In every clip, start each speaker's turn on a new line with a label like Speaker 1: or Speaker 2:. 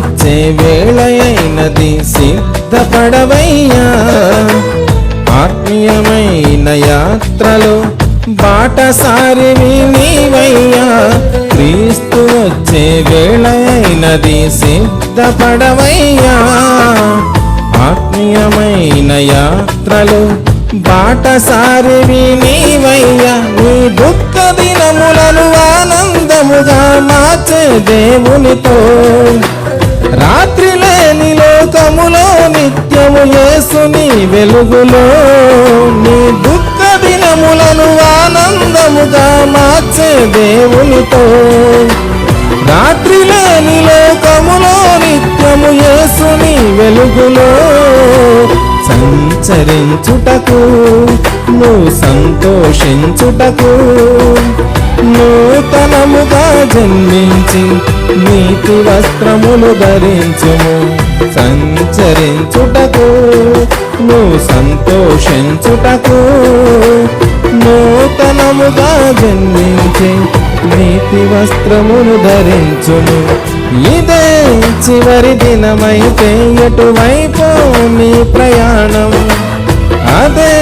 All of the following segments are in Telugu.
Speaker 1: వచ్చే వేళయైనది సిద్ధపడవయ్యా. ఆత్మీయమైన యాత్రలో బాటసారివి నీవయ్యా. క్రీస్తు వచ్చే వేళయైనది సిద్ధపడవయ్యా. ఆత్మీయమైన యాత్రలో బాటసారివి నీవయ్యా. నీ దుఃఖ దినములను ఆనందముగా మార్చే దేవునితో నిత్యము వెలుగులో నీ దుఃఖ దినములను ఆనందముగా మార్చే దేవునితో. రాత్రిలేని లోకములో నిత్యము యేసుని వెలుగులో సంచరించుటకు నువ్వు సంతోషించుటకు నూతనముగా జన్మించి నీతి వస్త్రములు ధరించుము. సంచరించుటకు నువ్వు సంతోషించుటకు నూతనముగా జన్మించి నీతి వస్త్రమును ధరించును. ఇదే చివరి దినమైతే ఎటువైపు నీ ప్రయాణం? అదే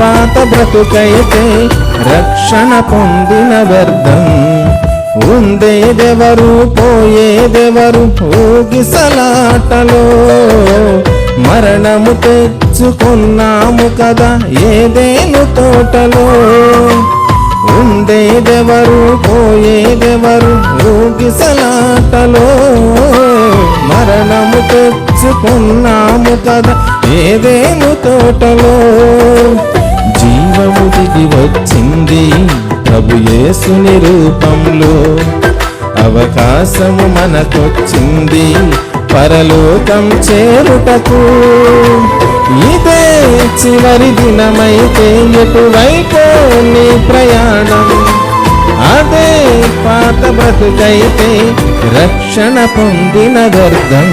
Speaker 1: పాత బ్రతుకైతే రక్షణ పొందిన వ్యర్థం. ఉందేదెవరు పోయేదెవరు ఊగిసలాటలో? మరణము తెచ్చుకున్నాము కదా ఏదేను తోటలో? ఉండేదెవరు పోయేదెవరు ఊగిసలాటలో మరణము తెచ్చుకున్నాము కదా ఏదేను తోటలో? జీవము దిగి వచ్చింది ప్రభు యేసుని రూపంలో. అవకాశము మనకొచ్చింది పరలోకం చేరుటకు ఇదే చివరి దినమైతే ఎటువైతే నీ ప్రయాణం అదే పాత బ్రతుకైతే రక్షణ పొందిన గర్గం